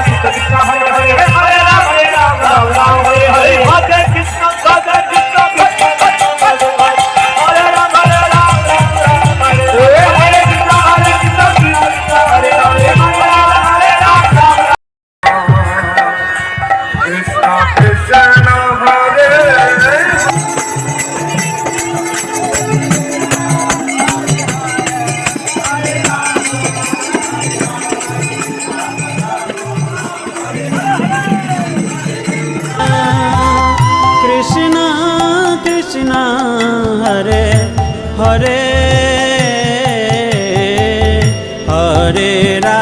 சுத்தவிக்காக না হরে হরে হরে রা